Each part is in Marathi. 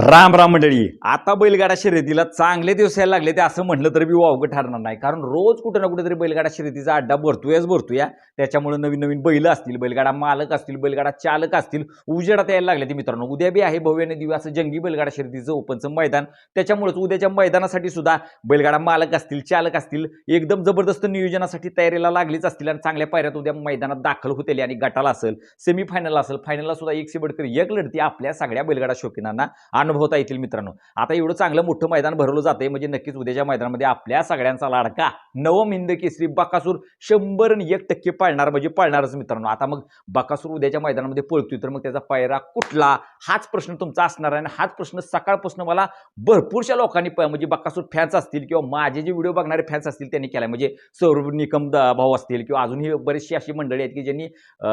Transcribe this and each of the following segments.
राम राम मंडळी. आता बैलगाडा शर्यतीला चांगले दिवस यायला लागले ते असं म्हटलं तर बी वावगं ठरणार नाही. कारण रोज कुठं ना कुठेतरी बैलगाडा शर्यतीचा अड्डा भरतोयच भरतोया त्याच्यामुळे नवीन नवीन बैल असतील बैलगाडा मालक असतील बैलगाडा चालक असतील उजेडात यायला लागले ते मित्रांनो. उद्या बी आहे भव्याने दिव्य असं जंगी बैलगाडा शर्यतीचं ओपनचं मैदान. त्याच्यामुळेच उद्याच्या मैदानासाठी सुद्धा बैलगाडा मालक असतील चालक असतील एकदम जबरदस्त नियोजनासाठी तयारीला लागलीच असतील आणि चांगल्या पायऱ्यात उद्या मैदानात दाखल होतील आणि गटाला असेल सेमीफायनल असेल फायनलला सुद्धा एक शेबडकर एक लढती आपल्या सगळ्या बैलगाडा शौकीनांना अनुभवता येतील मित्रांनो. आता एवढं चांगलं मोठं मैदान भरवलं जाते म्हणजे नक्कीच उद्याच्या मैदानामध्ये आपल्या सगळ्यांचा लाडका नवम हिंद केसरी बकासूर शंभर आणि एक टक्के पाळणार म्हणजे पाळणारच मित्रांनो. आता मग बकासूर उद्याच्या मैदानामध्ये पळतोय तर मग त्याचा पायरा कुठला? हाच प्रश्न तुमचा असणार आहे आणि हाच प्रश्न सकाळपासून मला भरपूरशा लोकांनी प- म्हणजे बकासूर फॅन्स असतील किंवा माझे जे व्हिडिओ बघणारे फॅन्स असतील त्यांनी केला म्हणजे सौरभ निकम भाऊ असतील किंवा अजूनही बरेचशी अशी मंडळी आहेत की ज्यांनी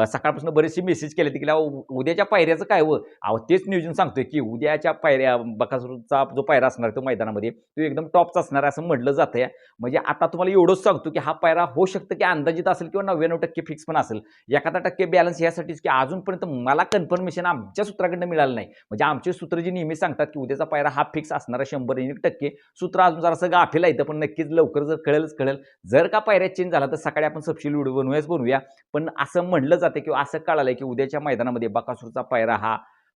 सकाळपासून बरेचसे मेसेज केले की उद्याच्या पायऱ्याचं काय व? अहो तेच नियोजन सांगतोय की उद्याच्या पायऱ्या बकासूरचा जो पायरा असणार तो मैदानामध्ये तो एकदम टॉपचा असणार आहे असं म्हटलं जातं आहे म्हणजे आता तुम्हाला एवढंच सांगतो की हा पायरा होऊ शकतं की अंदाजित असेल किंवा नव्याण्णव टक्के फिक्स पण असेल. एखादा टक्के बॅलन्स यासाठीच की अजूनपर्यंत मला कन्फर्मेशन आमच्या सूत्राकडनं मिळालं नाही. म्हणजे आमचे सूत्र जी नेहमी सांगतात की उद्याचा पायरा हा फिक्स असणार आहे शंभर एक टक्के. सूत्र अजून जरासं गाफेल येतं पण नक्कीच लवकर जर कळेलच कळेल. जर का पायऱ्या चेंज झाला तर सकाळी आपण सपशील व्हिडिओ बनवूयाच बनवूया. पण असं म्हटलं जातं किंवा असं कळालंय की उद्याच्या मैदानामध्ये बकासूरचा पायरा हा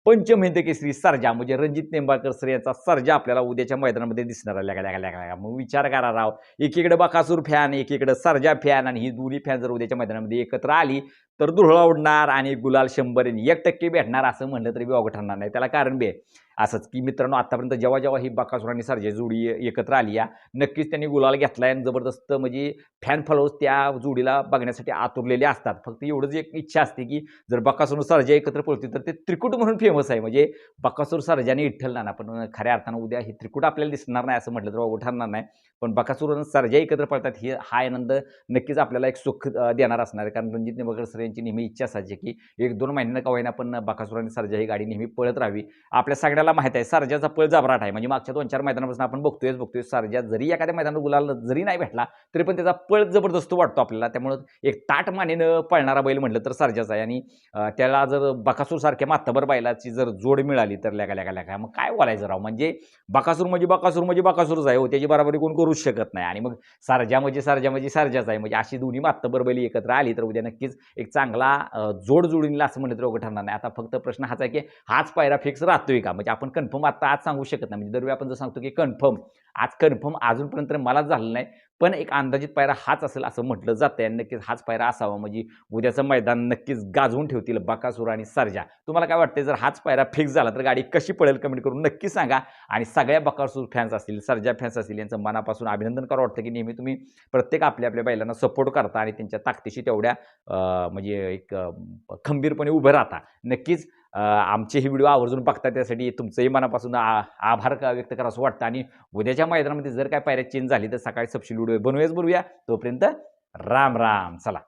पंचमहिंद केसरी सर्जा. म्हणजे रणजित निंबाळकर सर यांचा सर्जा आपल्याला उद्याच्या मैदानामध्ये दिसणार आहे. लगा मग विचार करा राव. एकीकडे बकासूर फॅन एकीकडे सर्जा फॅन आणि ही दोन्ही फॅन जर उद्याच्या मैदानामध्ये एकत्र आली तर दुरळा उडणार आणि गुलाल शंभर एक टक्के भेटणार असं म्हणलं तरी बी अवघड ठरणार नाही. त्याला कारण बी आहे असंच की मित्रांनो आतापर्यंत जेव्हा जेव्हा ही बकासूर आणि जोडी एकत्र आली या नक्कीच त्यांनी गुलाल घेतलाय आणि जबरदस्त म्हणजे फॅन फॉलोअर्स त्या जोडीला बघण्यासाठी आतुरलेले असतात. फक्त एवढंच एक इच्छा असते की जर बकासूर सर्जा एकत्र पळतील तर ते त्रिकूट म्हणून फेमस आहे. म्हणजे बकासूर सर्जाने इठ्ठल नाना पण खऱ्या अर्थानं उद्या हे त्रिकूट आपल्याला दिसणार नाही असं म्हटलं तर अवघड ठरणार नाही. पण बकासूर आणि सर्जा एकत्र पळतात हे हा आनंद नक्कीच आपल्याला एक सुख देणार असणार कारण रणजित निंबाळकर सर यांची नेहमी इच्छा असायची की एक दोन महिन्यानं का होईना पण बकासूर आणि सर्जा ही गाडी नेहमी पळत राहावी. आपल्या सगळ्याला माहीत आहे सर्जाचा पळ जबराट आहे. म्हणजे मागच्या दोन चार मैदानापासून आपण बघतोयच बघतोय सर्जा जरी एखाद्या मैदानात गुलाल जरी नाही भेटला तरी पण त्याचा पळ जबरदस्त वाटतो आपल्याला. त्यामुळं एक ताट मानेनं पळणारा बैल म्हटलं तर सर्जाचा आहे. आणि त्याला जर बकासूर सारख्या मातबर बैलाची जर जोड मिळाली तर लगा लगा लगा मग काय बोलायचं राव? म्हणजे बकासूर म्हणजे बकासूर म्हणजे बकासूरच आहे हो. त्याची बराबरी कोण करूच शकत नाही. आणि मग सारजा म्हणजे सारजा म्हणजे सारजाच आहे. म्हणजे अशी दोन्ही मातबर बैल एकत्र आली तर उद्या नक्कीच एक चांगला अं, असं म्हटलं तर अवघड ठरणार नाही. आता फक्त प्रश्न हाच आहे की हाच पायरा फिक्स राहतोय का? म्हणजे आपण कन्फर्म आता आज सांगू शकत नाही. म्हणजे दरवेळी आपण जर सांगतो की कन्फर्म आज कन्फर्म अजूनपर्यंत मलाच झालं नाही. पण एक अंदाजित पायरा हाच असेल असं म्हटलं जातं आणि नक्कीच हाच पायरा असावा. म्हणजे उद्याचं मैदान नक्कीच गाजवून ठेवतील बकासूर आणि सर्जा. तुम्हाला काय वाटतं जर हाच पायरा फिक्स झाला तर गाडी कशी पळेल कमेंट करून नक्की सांगा. आणि सगळ्या बकासूर फॅन्स असतील सर्जा फॅन्स असतील यांचं मनापासून अभिनंदन करावं वाटतं की नेहमी तुम्ही प्रत्येक आपल्या आपल्या बैलांना सपोर्ट करता आणि त्यांच्या ताकदीशी तेवढ्या म्हणजे एक खंबीरपणे उभं राहता. नक्कीच आमचे हे व्हिडिओ आवर्जून बघता त्यासाठी तुमचंही मनापासून आ- आभार का व्यक्त करा असं वाटतं. आणि उद्याच्या मैदानामध्ये जर काय पायऱ्या चेंज झाली तर सकाळी सबशील व्हिडिओ बनवूयाच बनवूया तोपर्यंत राम राम. चला.